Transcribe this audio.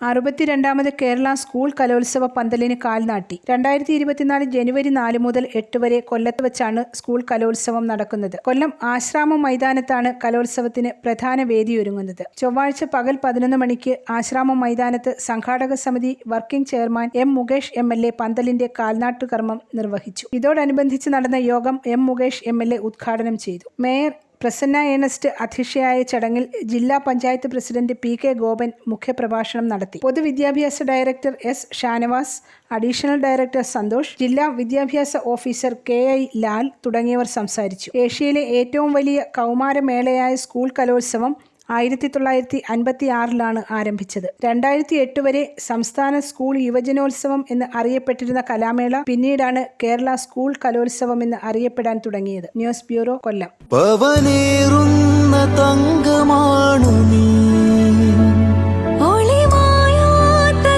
അറുപത്തിരണ്ടാമത് Kerala school കലോത്സവ പന്തലിന് കാൽനാട്ടി രണ്ടായിരത്തി ഇരുപത്തിനാല് ജനുവരി നാല് മുതൽ എട്ട് വരെ കൊല്ലത്ത് വെച്ചാണ് സ്കൂൾ കലോത്സവം നടക്കുന്നത്. കൊല്ലം ആശ്രാമ മൈതാനത്താണ് കലോത്സവത്തിന് പ്രധാന വേദിയൊരുങ്ങുന്നത്. ചൊവ്വാഴ്ച പകൽ പതിനൊന്ന് മണിക്ക് ആശ്രാമ മൈതാനത്ത് സംഘാടക സമിതി working chairman M Mukesh M L A പന്തലിന്റെ കാൽനാട്ടുകർമ്മം നിർവഹിച്ചു. ഇതോടനുബന്ധിച്ച് നടന്ന യോഗം M Mukesh M L A ഉദ്ഘാടനം ചെയ്തു. മേയർ പ്രസന്ന ഏണസ്റ്റ് അധ്യക്ഷയായ ചടങ്ങിൽ ജില്ലാ panchayat president P K Gopan മുഖ്യപ്രഭാഷണം നടത്തി. പൊതുവിദ്യാഭ്യാസ director S Shanavas additional director Santhosh ജില്ലാ വിദ്യാഭ്യാസ ഓഫീസർ കെ ഐ ലാൽ തുടങ്ങിയവർ സംസാരിച്ചു. ഏഷ്യയിലെ ഏറ്റവും വലിയ കൗമാരമേളയായ സ്കൂൾ കലോത്സവം ആയിരത്തി തൊള്ളായിരത്തി അൻപത്തി ആറിലാണ് ആരംഭിച്ചത്. രണ്ടായിരത്തി എട്ട് വരെ സംസ്ഥാന സ്കൂൾ യുവജനോത്സവം എന്ന് അറിയപ്പെട്ടിരുന്ന കലാമേള പിന്നീടാണ് കേരള സ്കൂൾ കലോത്സവം എന്ന് അറിയപ്പെടാൻ തുടങ്ങിയത്. News bureau Kollam. തങ്കമാണു നീ. ഒളിമായാത്ത